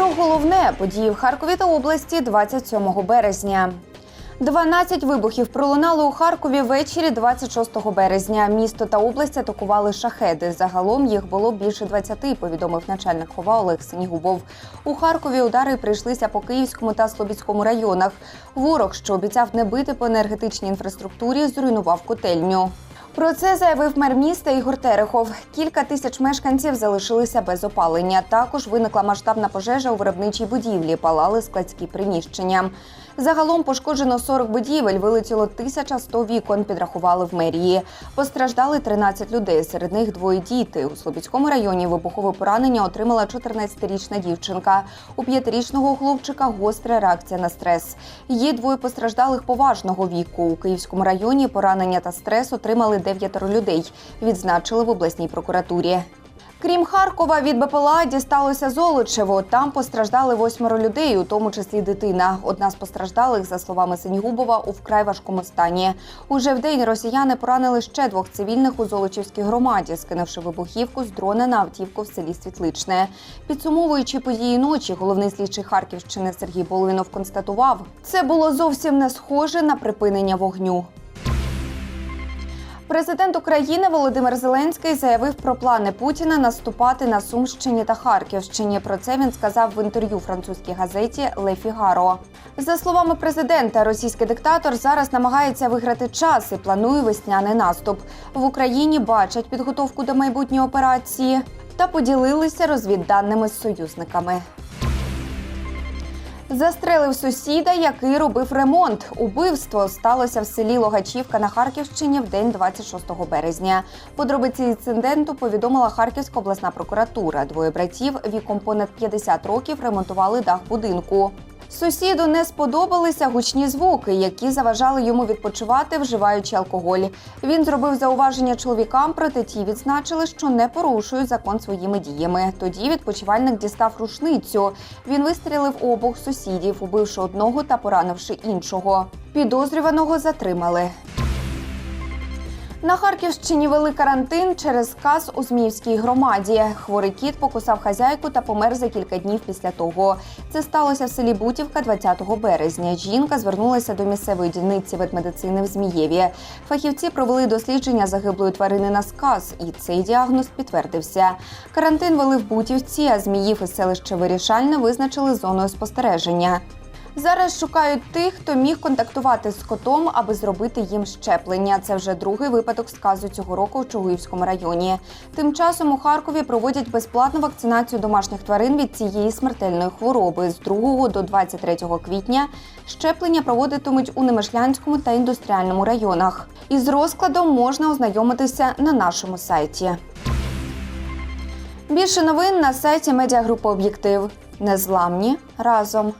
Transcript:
Про головне події в Харкові та області 27 березня. 12 вибухів пролунали у Харкові ввечері 26 березня. Місто та область атакували шахеди. Загалом їх було більше 20, повідомив начальник хова Олег Синігубов. У Харкові удари прийшлися по Київському та Слобідському районах. Ворог, що обіцяв не бити по енергетичній інфраструктурі, зруйнував котельню. Про це заявив мер міста Ігор Терехов. Кілька тисяч мешканців залишилися без опалення. Також виникла масштабна пожежа у виробничій будівлі, палали складські приміщення. Загалом пошкоджено 40 будівель, вилетіло 1100 вікон, підрахували в мерії. Постраждали 13 людей, серед них двоє діти. У Слобідському районі вибухове поранення отримала 14-річна дівчинка. У п'ятирічного хлопчика гостра реакція на стрес. Є двоє постраждалих поважного віку. У Київському районі поранення та стрес отримали дев'ятеро людей. Відзначили в обласній прокуратурі. Крім Харкова, від БПЛА дісталося Золочево. Там постраждали восьмеро людей, у тому числі дитина. Одна з постраждалих, за словами Синігубова, у вкрай важкому стані. Уже вдень росіяни поранили ще двох цивільних у Золочівській громаді, скинувши вибухівку з дрона на автівку в селі Світличне. Підсумовуючи події ночі, головний слідчий Харківщини Сергій Болинов констатував, це було зовсім не схоже на припинення вогню. Президент України Володимир Зеленський заявив про плани Путіна наступати на Сумщині та Харківщині. Про це він сказав в інтерв'ю французькій газеті Ле Фігаро. За словами президента, російський диктатор зараз намагається виграти час і планує весняний наступ. В Україні бачать підготовку до майбутньої операції та поділилися розвідданими з союзниками. Застрелив сусіда, який робив ремонт. Убивство сталося в селі Логачівка на Харківщині в день 26 березня. Подробиці інциденту повідомила Харківська обласна прокуратура. Двоє братів віком понад 50 років ремонтували дах будинку. Сусіду не сподобалися гучні звуки, які заважали йому відпочивати, вживаючи алкоголь. Він зробив зауваження чоловікам, проте ті відзначили, що не порушують закон своїми діями. Тоді відпочивальник дістав рушницю. Він вистрілив обох сусідів, убивши одного та поранивши іншого. Підозрюваного затримали. На Харківщині вели карантин через сказ у Зміївській громаді. Хворий кіт покусав хазяйку та помер за кілька днів після того. Це сталося в селі Бутівка 20 березня. Жінка звернулася до місцевої дільниці ветмедицини в Змієві. Фахівці провели дослідження загиблої тварини на сказ, і цей діагноз підтвердився. Карантин вели в Бутівці, а Зміїв і селище Вирішальне визначили зоною спостереження. Зараз шукають тих, хто міг контактувати з котом, аби зробити їм щеплення. Це вже другий випадок сказу цього року в Чугуївському районі. Тим часом у Харкові проводять безплатну вакцинацію домашніх тварин від цієї смертельної хвороби. З 2 до 23 квітня щеплення проводитимуть у Немишлянському та індустріальному районах. Із розкладом можна ознайомитися на нашому сайті. Більше новин на сайті медіагрупи Об'єктив. Незламні разом.